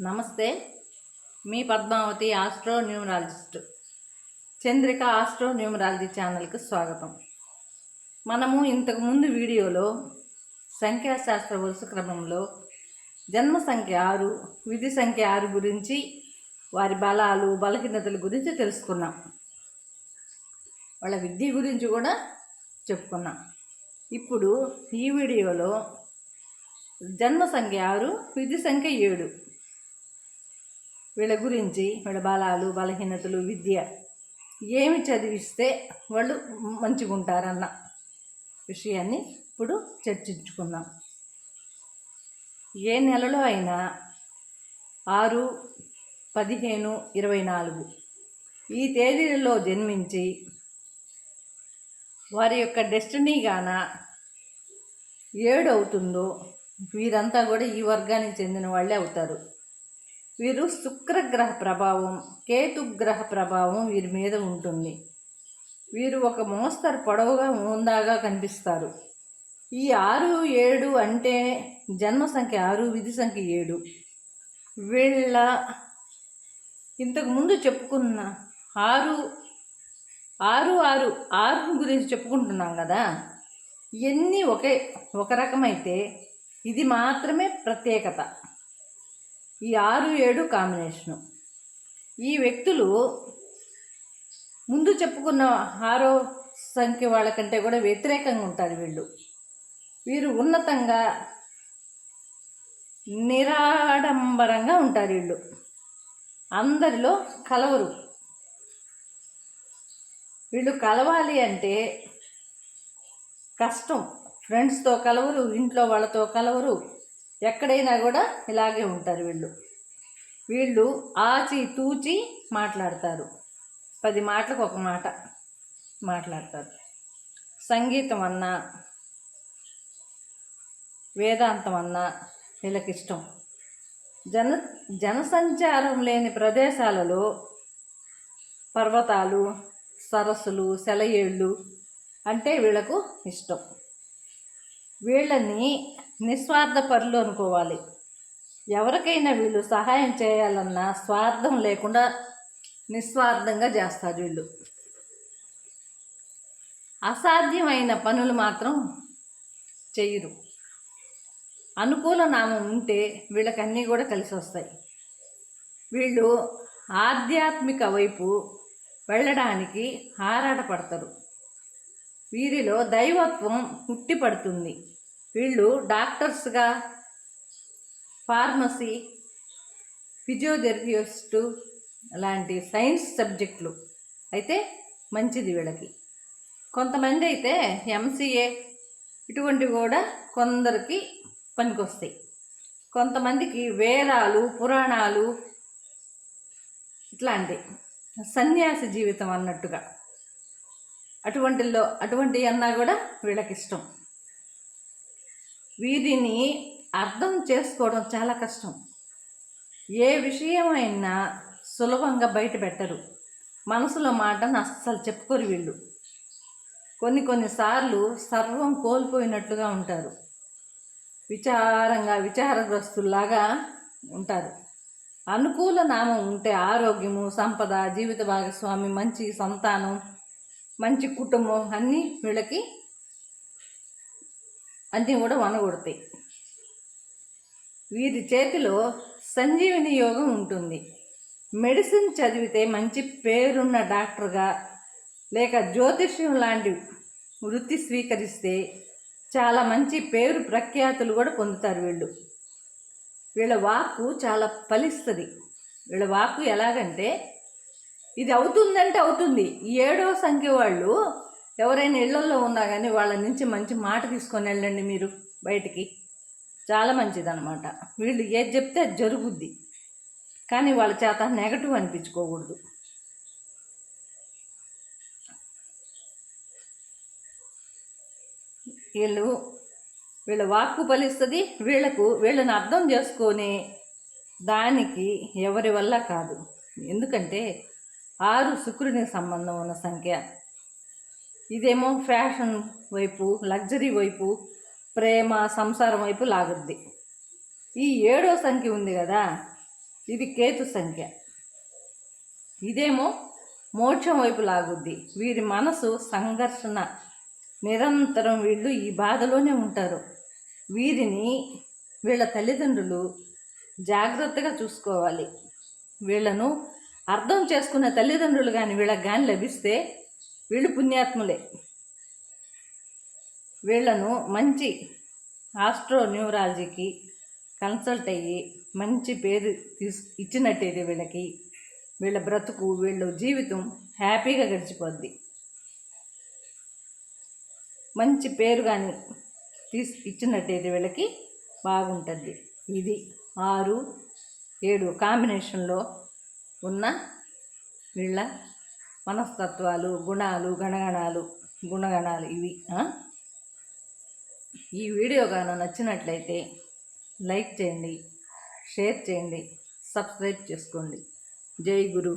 నమస్తే. మీ Padmavathi astro numerologist. Chandrika astro numerology ఛానల్కి స్వాగతం. మనము ఇంతకుముందు వీడియోలో సంఖ్యాశాస్త్ర వరుస క్రమంలో జన్మ సంఖ్య ఆరు విధి సంఖ్య ఆరు గురించి వారి బలాలు బలహీనతల గురించి తెలుసుకున్నాం. వాళ్ళ విద్య గురించి కూడా చెప్పుకున్నాం. ఇప్పుడు ఈ వీడియోలో జన్మ సంఖ్య ఆరు విధి సంఖ్య ఏడు వీళ్ళ గురించి వీళ్ళ బలాలు బలహీనతలు విద్య ఏమి చదివిస్తే వాళ్ళు మంచిగా ఉంటారన్న విషయాన్ని ఇప్పుడు చర్చించుకుందాం. ఏ నెలలో అయినా ఆరు పదిహేను ఇరవై నాలుగు ఈ తేదీలలో జన్మించి వారి యొక్క డెస్టినీ గాన ఏడు అవుతుందో వీరంతా కూడా ఈ వర్గానికి చెందిన వాళ్ళే అవుతారు. వీరు శుక్రగ్రహ ప్రభావం కేతుగ్రహ ప్రభావం వీరి మీద ఉంటుంది. వీరు ఒక మోస్తరు పొడవుగా ఉందాగా కనిపిస్తారు. ఈ ఆరు ఏడు అంటే జన్మ సంఖ్య ఆరు విధి సంఖ్య ఏడు. వీళ్ళ ఇంతకుముందు చెప్పుకున్న ఆరు ఆరు ఆరు ఆరు గురించి చెప్పుకుంటున్నాం కదా. ఇవన్నీ ఒకే ఒక రకమైతే ఇది మాత్రమే ప్రత్యేకత. ఈ ఆరు ఏడు కాంబినేషను ఈ వ్యక్తులు ముందు చెప్పుకున్న ఆరో సంఖ్య వాళ్ళకంటే కూడా వ్యతిరేకంగా ఉంటారు వీళ్ళు. వీరు ఉన్నతంగా నిరాడంబరంగా ఉంటారు వీళ్ళు. అందరిలో కలవరు. వీళ్ళు కలవాలి అంటే కష్టం. ఫ్రెండ్స్తో కలవరు ఇంట్లో వాళ్ళతో కలవరు. ఎక్కడైనా కూడా ఇలాగే ఉంటారు వీళ్ళు. వీళ్ళు ఆచి తూచి మాట్లాడతారు. పది మాటలకు ఒక మాట మాట్లాడతారు. సంగీతం అన్నా వేదాంతం అన్నా వీళ్ళకి ఇష్టం. జన జనసంచారం లేని ప్రదేశాలలో పర్వతాలు సరస్సులు సెలయేళ్ళు అంటే వీళ్ళకు ఇష్టం. వీళ్ళని నిస్వార్థ పరులు అనుకోవాలి. ఎవరికైనా వీళ్ళు సహాయం చేయాలన్నా స్వార్థం లేకుండా నిస్వార్థంగా చేస్తారు వీళ్ళు. అసాధ్యమైన పనులు మాత్రం చెయ్యరు అనుకూల నామం ఉంటే వీళ్ళకి అన్నీ కూడా కలిసి వస్తాయి. వీళ్ళు ఆధ్యాత్మిక వైపు వెళ్ళడానికి ఆరాటపడతారు. వీరిలో దైవత్వం పుట్టిపడుతుంది వీళ్ళు డాక్టర్స్గా ఫార్మసీ ఫిజియోథెరపిస్టు అలాంటి సైన్స్ సబ్జెక్టులు. అయితే మంచిది వీళ్ళకి. కొంతమంది అయితే ఎంసీఏ ఇటువంటివి కూడా కొందరికి పనికొస్తాయి. కొంతమందికి వేదాలు పురాణాలు ఇట్లాంటి సన్యాసి జీవితం అన్నట్టుగా. అటువంటిలో అటువంటి అన్నా కూడా వీళ్ళకి ఇష్టం వీరిని అర్థం చేసుకోవడం చాలా కష్టం. ఏ విషయమైనా సులభంగా బయట పెట్టరు. మనసులో మాటను అస్సలు చెప్పుకోరు వీళ్ళు. కొన్ని కొన్నిసార్లు సర్వం కోల్పోయినట్లుగా ఉంటారు. విచారంగా విచారగ్రస్తుల్లాగా ఉంటారు. అనుకూల నామం ఉంటే ఆరోగ్యము సంపద జీవిత భాగస్వామి మంచి సంతానం మంచి కుటుంబం అన్నీ వీళ్ళకి అన్నీ కూడా వనగొడతాయి. వీరి చేతిలో సంజీవిని యోగం ఉంటుంది. మెడిసిన్ చదివితే మంచి పేరున్న డాక్టర్గా లేక జ్యోతిష్యం లాంటి వృత్తి స్వీకరిస్తే చాలా మంచి పేరు ప్రఖ్యాతులు కూడా పొందుతారు వీళ్ళు. వీళ్ళ వాక్కు చాలా ఫలిస్తుంది. వీళ్ళ వాక్కు ఎలాగంటే ఇది అవుతుందంటే అవుతుంది. ఈ ఏడవ సంఖ్య వాళ్ళు ఎవరైనా ఇళ్ళల్లో ఉన్నా కానీ వాళ్ళ నుంచి మంచి మాట తీసుకొని వెళ్ళండి మీరు బయటికి. చాలా మంచిదన్నమాట. వీళ్ళు ఏది చెప్తే అది జరుగుద్ది. కానీ వాళ్ళ చేత నెగటివ్ అనిపించుకోకూడదు. వీళ్ళు వీళ్ళ వాక్కు ఫలిస్తుంది వీళ్ళకు వీళ్ళని అర్థం చేసుకొని దానికి ఎవరి వల్ల కాదు. ఎందుకంటే ఆరు శుక్రునికి సంబంధం ఉన్న సంఖ్య ఇదేమో ఫ్యాషన్ వైపు లగ్జరీ వైపు ప్రేమ సంసారం వైపు లాగుద్ది. ఈ ఏడో సంఖ్య ఉంది కదా ఇది కేతు సంఖ్య. ఇదేమో మోక్షం వైపు లాగుద్ది. వీరి మనసు సంఘర్షణ. నిరంతరం వీళ్ళు ఈ బాధలోనే ఉంటారు. వీరిని వీళ్ళ తల్లిదండ్రులు జాగ్రత్తగా చూసుకోవాలి. వీళ్ళను అర్థం చేసుకునే తల్లిదండ్రులు కానీ వీళ్ళకి కానీ లభిస్తే వీళ్ళు పుణ్యాత్ములే. వీళ్ళను మంచి ఆస్ట్రో న్యూరాలజీకి కన్సల్ట్ అయ్యి మంచి పేరు తీసు ఇచ్చినట్టయితే వీళ్ళకి వీళ్ళ బ్రతుకు వీళ్ళ జీవితం హ్యాపీగా గడిచిపోద్ది. మంచి పేరు కానీ తీసి ఇచ్చినట్టయితే వీళ్ళకి బాగుంటుంది ఇది ఆరు ఏడు కాంబినేషన్లో ఉన్న వీళ్ళ మనస్తత్వాలు గుణాలు గణగణాలు గుణగణాలు ఇవి ఈ వీడియో కానీ నచ్చినట్లయితే లైక్ చేయండి షేర్ చేయండి సబ్స్క్రైబ్ చేసుకోండి. జై గురు.